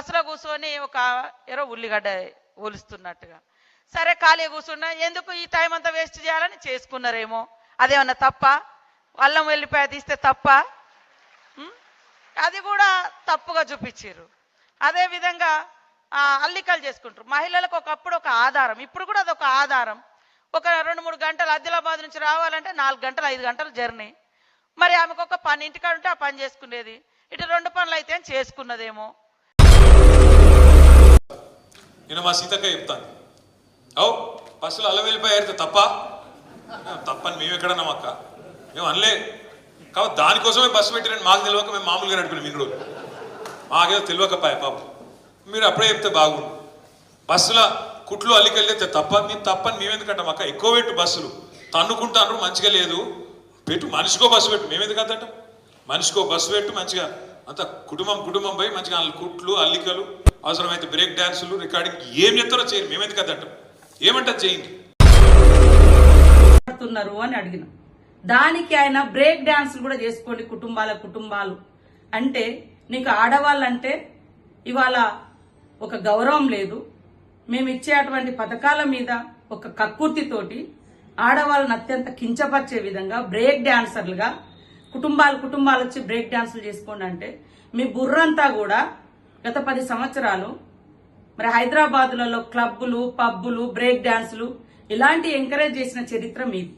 బస్సులో కూర్చొని ఒక ఎరో ఉల్లిగడ్డ ఒలుస్తున్నట్టుగా. సరే ఖాళీ కూర్చున్నా ఎందుకు ఈ టైం అంతా వేస్ట్ చేయాలని చేసుకున్నారేమో? అదేమన్నా తప్ప? అల్లం వెళ్ళిపోయి తీస్తే తప్ప? అది కూడా తప్పుగా చూపించారు. అదేవిధంగా అల్లికలు చేసుకుంటారు. మహిళలకు ఒకప్పుడు ఒక ఆధారం ఇప్పుడు కూడా అదొక ఆధారం. ఒక రెండు మూడు గంటలు ఆదిలాబాద్ నుంచి రావాలంటే నాలుగు గంటలు ఐదు గంటలు జర్నీ. మరి ఆమెకు ఒక పని ఇంటికాడ ఉంటే ఆ పని చేసుకునేది. ఇటు రెండు పనులు అయితే చేసుకున్నదేమో. నేను మా సీతక్క చెప్తాను. అవు బస్సులో అల్ల వెళ్ళిపోయారు తప్ప? తప్పని మేము ఎక్కడన్నాం అక్క? మేము అనలే. కాబట్టి దానికోసమే బస్సు పెట్టిరని మాకు తెలియక మేము మామూలుగా నడుపుకున్నాం ఇన్ని రోజులు మాకేదో తెలియకపాయ పాపం. మీరు అప్పుడే చెప్తే బాగుండు. బస్సుల కుట్లు అల్లికెళ్ళితే తప్ప మేము తప్పని మేము ఎందుకంటాం అక్క? ఎక్కువ పెట్టు బస్సులు. తన్నుకుంటాను మంచిగా లేదు. పెట్టు మనిషికో బస్సు పెట్టు. మేము ఎందుకు మనిషికో బస్సు పెట్టు మంచిగా. అంత కుటుంబం కుటుంబం పోయి మంచిగా కుట్లు అల్లికలు. అవసరమైతే బ్రేక్ డాన్సులు రికార్డింగ్ ఏం చెప్తారో చేయండి. మేము కదంటాం అంతటం ఏమంటారు చేయండి. పడుతున్నారు అని అడిగిన. దానికి ఆయన బ్రేక్ డ్యాన్సులు కూడా చేసుకోండి కుటుంబాల కుటుంబాలు. అంటే నీకు ఆడవాళ్ళంటే ఇవాళ ఒక గౌరవం లేదు. మేము ఇచ్చేటువంటి పథకాల మీద ఒక కక్కుర్తితోటి ఆడవాళ్ళని అత్యంత కించపరిచే విధంగా బ్రేక్ డాన్సర్లుగా కుటుంబాలు కుటుంబాలు వచ్చి బ్రేక్ డాన్సులు చేసుకోండి అంటే మీ బుర్రంతా కూడా గత పది సంవత్సరాలు మరి హైదరాబాదులలో క్లబ్బులు పబ్బులు బ్రేక్ డాన్సులు ఇలాంటి ఎంకరేజ్ చేసిన చరిత్ర మీది.